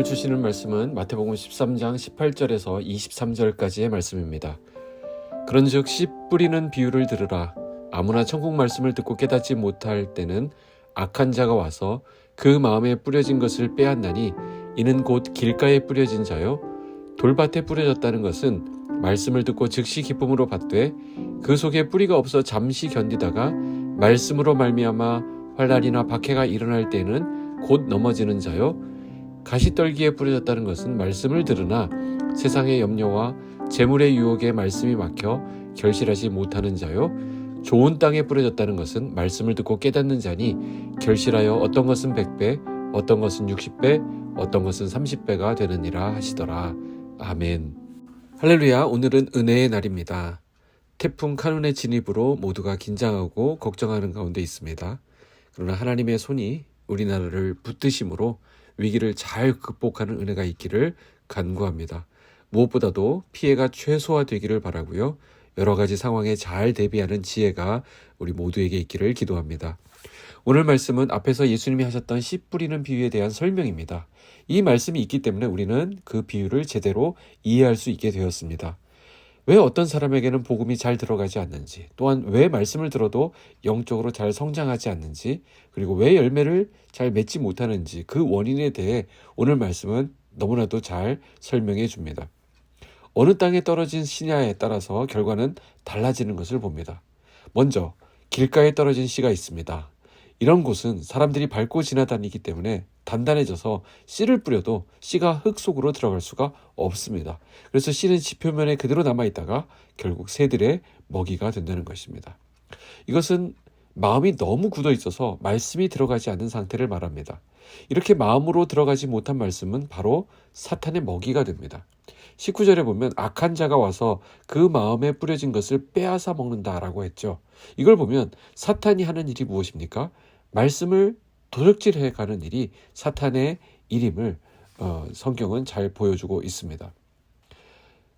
오늘 주시는 말씀은 마태복음 13장 18절에서 23절까지의 말씀입니다. 그런즉 씨 뿌리는 비유를 들으라. 아무나 천국 말씀을 듣고 깨닫지 못할 때는 악한 자가 와서 그 마음에 뿌려진 것을 빼앗나니 이는 곧 길가에 뿌려진 자요. 돌밭에 뿌려졌다는 것은 말씀을 듣고 즉시 기쁨으로 받되 그 속에 뿌리가 없어 잠시 견디다가 말씀으로 말미암아 환란이나 박해가 일어날 때는 곧 넘어지는 자요 가시떨기에 뿌려졌다는 것은 말씀을 들으나 세상의 염려와 재물의 유혹에 말씀이 막혀 결실하지 못하는 자요 좋은 땅에 뿌려졌다는 것은 말씀을 듣고 깨닫는 자니 결실하여 어떤 것은 100배 어떤 것은 60배 어떤 것은 30배가 되느니라 하시더라. 아멘. 할렐루야. 오늘은 은혜의 날입니다. 태풍 카눈의 진입으로 모두가 긴장하고 걱정하는 가운데 있습니다. 그러나 하나님의 손이 우리나라를 붙드심으로 위기를 잘 극복하는 은혜가 있기를 간구합니다. 무엇보다도 피해가 최소화되기를 바라고요. 여러 가지 상황에 잘 대비하는 지혜가 우리 모두에게 있기를 기도합니다. 오늘 말씀은 앞에서 예수님이 하셨던 씨 뿌리는 비유에 대한 설명입니다. 이 말씀이 있기 때문에 우리는 그 비유를 제대로 이해할 수 있게 되었습니다. 왜 어떤 사람에게는 복음이 잘 들어가지 않는지, 또한 왜 말씀을 들어도 영적으로 잘 성장하지 않는지, 그리고 왜 열매를 잘 맺지 못하는지 그 원인에 대해 오늘 말씀은 너무나도 잘 설명해 줍니다. 어느 땅에 떨어진 씨냐에 따라서 결과는 달라지는 것을 봅니다. 먼저 길가에 떨어진 씨가 있습니다. 이런 곳은 사람들이 밟고 지나다니기 때문에 단단해져서 씨를 뿌려도 씨가 흙 속으로 들어갈 수가 없습니다. 그래서 씨는 지표면에 그대로 남아 있다가 결국 새들의 먹이가 된다는 것입니다. 이것은 마음이 너무 굳어 있어서 말씀이 들어가지 않는 상태를 말합니다. 이렇게 마음으로 들어가지 못한 말씀은 바로 사탄의 먹이가 됩니다. 19절에 보면 악한 자가 와서 그 마음에 뿌려진 것을 빼앗아 먹는다라고 했죠. 이걸 보면 사탄이 하는 일이 무엇입니까? 말씀을 도적질해 가는 일이 사탄의 일임을 어, 성경은 잘 보여주고 있습니다.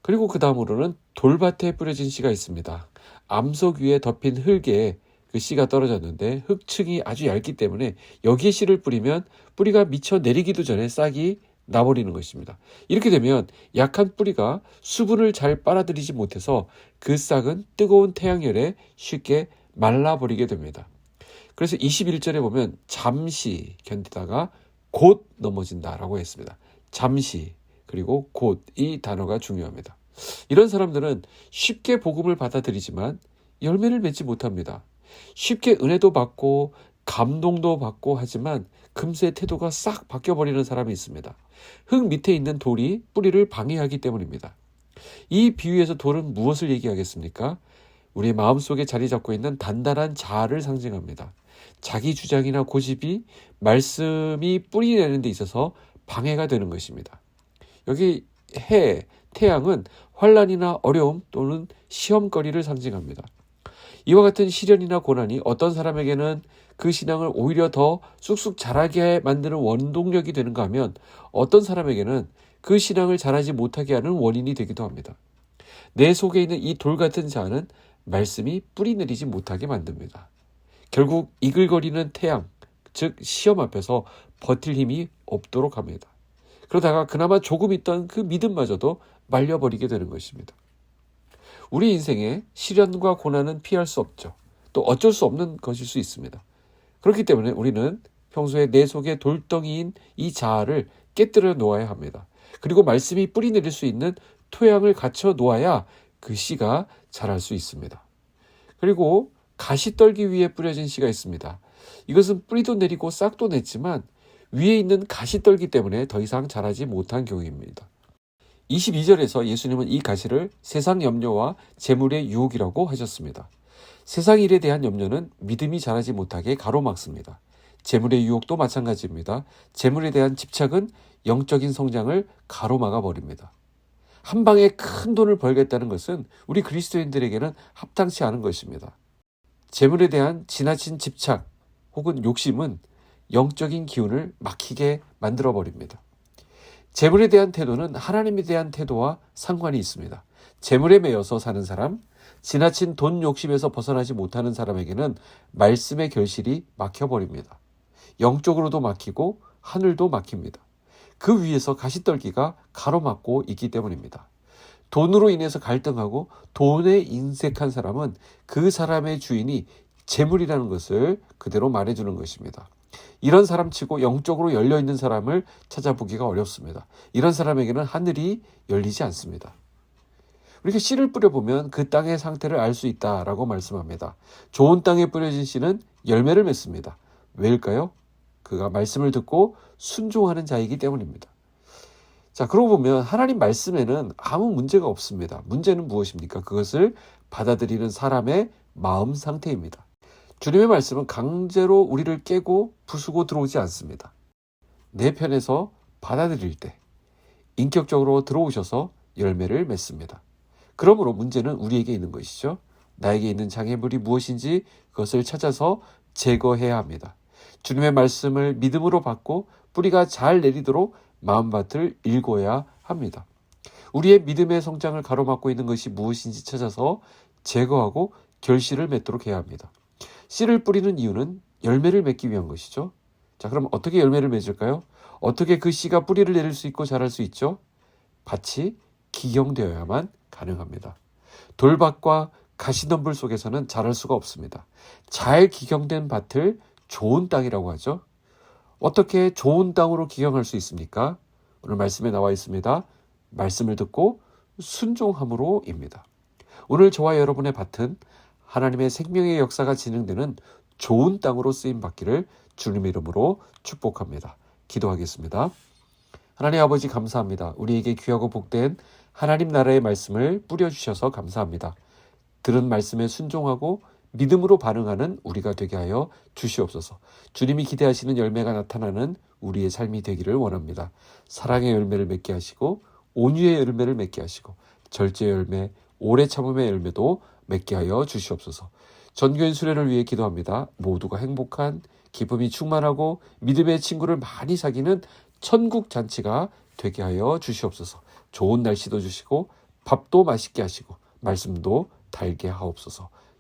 그리고 그 다음으로는 돌밭에 뿌려진 씨가 있습니다. 암석 위에 덮인 흙에 그 씨가 떨어졌는데 흙층이 아주 얇기 때문에 여기에 씨를 뿌리면 뿌리가 미쳐 내리기도 전에 싹이 나버리는 것입니다. 이렇게 되면 약한 뿌리가 수분을 잘 빨아들이지 못해서 그 싹은 뜨거운 태양열에 쉽게 말라버리게 됩니다. 그래서 21절에 보면 잠시 견디다가 곧 넘어진다라고 했습니다. 잠시 그리고 곧 이 단어가 중요합니다. 이런 사람들은 쉽게 복음을 받아들이지만 열매를 맺지 못합니다. 쉽게 은혜도 받고 감동도 받고 하지만 금세 태도가 싹 바뀌어버리는 사람이 있습니다. 흙 밑에 있는 돌이 뿌리를 방해하기 때문입니다. 이 비유에서 돌은 무엇을 얘기하겠습니까? 우리 마음속에 자리 잡고 있는 단단한 자아를 상징합니다. 자기 주장이나 고집이 말씀이 뿌리 내는 데 있어서 방해가 되는 것입니다. 여기 해, 태양은 환란이나 어려움 또는 시험거리를 상징합니다. 이와 같은 시련이나 고난이 어떤 사람에게는 그 신앙을 오히려 더 쑥쑥 자라게 만드는 원동력이 되는가 하면 어떤 사람에게는 그 신앙을 자라지 못하게 하는 원인이 되기도 합니다. 내 속에 있는 이 돌 같은 자는 말씀이 뿌리 내리지 못하게 만듭니다. 결국 이글거리는 태양, 즉 시험 앞에서 버틸 힘이 없도록 합니다. 그러다가 그나마 조금 있던 그 믿음마저도 말려버리게 되는 것입니다. 우리 인생에 시련과 고난은 피할 수 없죠. 또 어쩔 수 없는 것일 수 있습니다. 그렇기 때문에 우리는 평소에 내 속에 돌덩이인 이 자아를 깨뜨려 놓아야 합니다. 그리고 말씀이 뿌리 내릴 수 있는 토양을 갖춰 놓아야 그 씨가 자랄 수 있습니다. 그리고 가시 떨기 위에 뿌려진 씨가 있습니다. 이것은 뿌리도 내리고 싹도 냈지만 위에 있는 가시 떨기 때문에 더 이상 자라지 못한 경우입니다. 22절에서 예수님은 이 가시를 세상 염려와 재물의 유혹이라고 하셨습니다. 세상 일에 대한 염려는 믿음이 자라지 못하게 가로막습니다. 재물의 유혹도 마찬가지입니다. 재물에 대한 집착은 영적인 성장을 가로막아 버립니다. 한 방에 큰 돈을 벌겠다는 것은 우리 그리스도인들에게는 합당치 않은 것입니다. 재물에 대한 지나친 집착 혹은 욕심은 영적인 기운을 막히게 만들어 버립니다. 재물에 대한 태도는 하나님에 대한 태도와 상관이 있습니다. 재물에 매여서 사는 사람, 지나친 돈 욕심에서 벗어나지 못하는 사람에게는 말씀의 결실이 막혀버립니다. 영적으로도 막히고 하늘도 막힙니다. 그 위에서 가시떨기가 가로막고 있기 때문입니다. 돈으로 인해서 갈등하고 돈에 인색한 사람은 그 사람의 주인이 재물이라는 것을 그대로 말해주는 것입니다. 이런 사람치고 영적으로 열려 있는 사람을 찾아보기가 어렵습니다. 이런 사람에게는 하늘이 열리지 않습니다. 이렇게 씨를 뿌려보면 그 땅의 상태를 알 수 있다라고 말씀합니다. 좋은 땅에 뿌려진 씨는 열매를 맺습니다. 왜일까요? 그가 말씀을 듣고 순종하는 자이기 때문입니다. 자, 그러고 보면 하나님 말씀에는 아무 문제가 없습니다. 문제는 무엇입니까? 그것을 받아들이는 사람의 마음 상태입니다. 주님의 말씀은 강제로 우리를 깨고 부수고 들어오지 않습니다. 내 편에서 받아들일 때 인격적으로 들어오셔서 열매를 맺습니다. 그러므로 문제는 우리에게 있는 것이죠. 나에게 있는 장애물이 무엇인지 그것을 찾아서 제거해야 합니다. 주님의 말씀을 믿음으로 받고 뿌리가 잘 내리도록 마음밭을 읽어야 합니다. 우리의 믿음의 성장을 가로막고 있는 것이 무엇인지 찾아서 제거하고 결실을 맺도록 해야 합니다. 씨를 뿌리는 이유는 열매를 맺기 위한 것이죠. 자, 그럼 어떻게 열매를 맺을까요? 어떻게 그 씨가 뿌리를 내릴 수 있고 자랄 수 있죠? 밭이 기경되어야만 가능합니다. 돌밭과 가시덤불 속에서는 자랄 수가 없습니다. 잘 기경된 밭을 좋은 땅이라고 하죠. 어떻게 좋은 땅으로 기경할 수 있습니까? 오늘 말씀에 나와 있습니다. 말씀을 듣고 순종함으로입니다. 오늘 저와 여러분의 밭은 하나님의 생명의 역사가 진행되는 좋은 땅으로 쓰임 받기를 주님의 이름으로 축복합니다. 기도하겠습니다. 하나님 아버지 감사합니다. 우리에게 귀하고 복된 하나님 나라의 말씀을 뿌려주셔서 감사합니다. 들은 말씀에 순종하고 믿음으로 반응하는 우리가 되게 하여 주시옵소서. 주님이 기대하시는 열매가 나타나는 우리의 삶이 되기를 원합니다. 사랑의 열매를 맺게 하시고 온유의 열매를 맺게 하시고 절제 열매, 오래 참음의 열매도 맺게 하여 주시옵소서. 전교인 수련을 위해 기도합니다. 모두가 행복한 기쁨이 충만하고 믿음의 친구를 많이 사귀는 천국 잔치가 되게 하여 주시옵소서. 좋은 날씨도 주시고 밥도 맛있게 하시고 말씀도 달게 하옵소서.